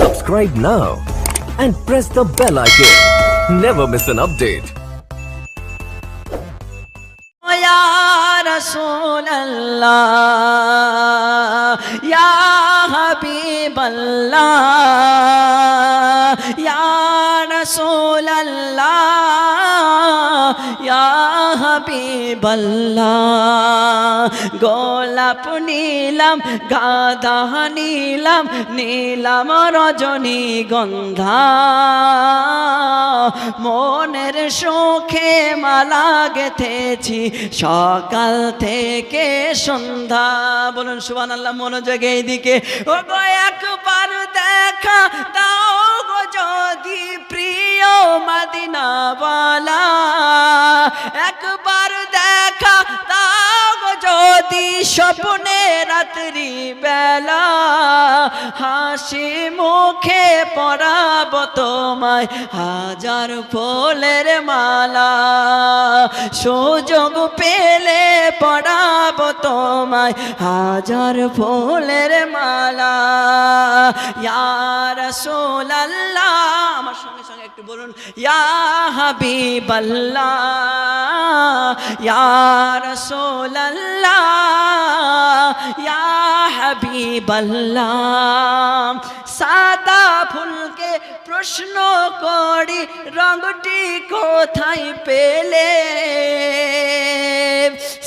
Subscribe now and press the bell icon. Never miss an update. Ya Rasul Allah, Ya Habib Allah, Ya Rasul Allah. ইয়া হাবিবাল্লাহ, গোলাপ নীলাম, গাদা নীলাম নীলাম রজনী গন্ধা। মনের শোখে মালা গেথেছি সকাল থেকে সন্ধ্যা। বলুন সুবান আল্লাহ মনোযোগে এইদিকে। ও গো একবার দেখা তাও গো যদি প্রিয় মাদিনাওয়ালা। একবার দেখা গো যদি স্বপ্নে রাত্রি বেলা, হাসি মুখে পড়াব তোমায় হাজার ফুলের মালা। সুযোগ পেলে পড়াব তোমায় হাজার ফুলের মালা। ইয়ার সোলাল্লাহ আমার সঙ্গে সঙ্গে একটু বলুন, ইয়া হাবিবাল্লাহ। ইয়ার সোলাল্লাহ ইয়া হাবিবাল্লাহ সাদা ফুলকে প্রশ্ন করি, রঙটি কোথায় পেলে?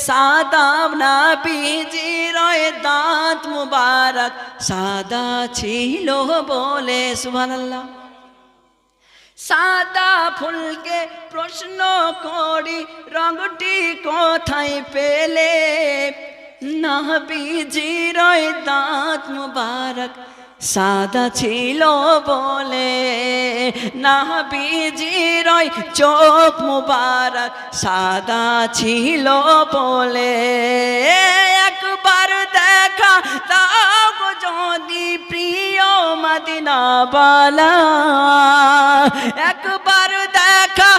সাদা না বিজি রয়ে দাঁত মুবারক সাদা ছিল বলে, সুবহানাল্লাহ। সাদা ফুলকে প্রশ্ন করি, রঙটি কোথায় পেলে? না বিজির দাঁত মুবারক সাদা ছিল বলে না বিজির চোখ মুবারক সাদা ছিল বলে। মদিনা বালা। একবার দেখা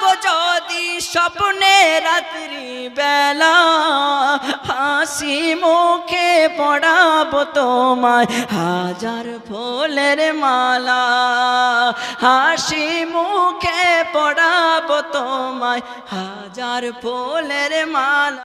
গো যদি স্বপ্নে রাত্রি বেলা। হাসি মুখে পড়াবো তোমায় হাজার ফুলের মালা। হাসি মুখে পড়াবো তোমায় হাজার ফুলের মালা।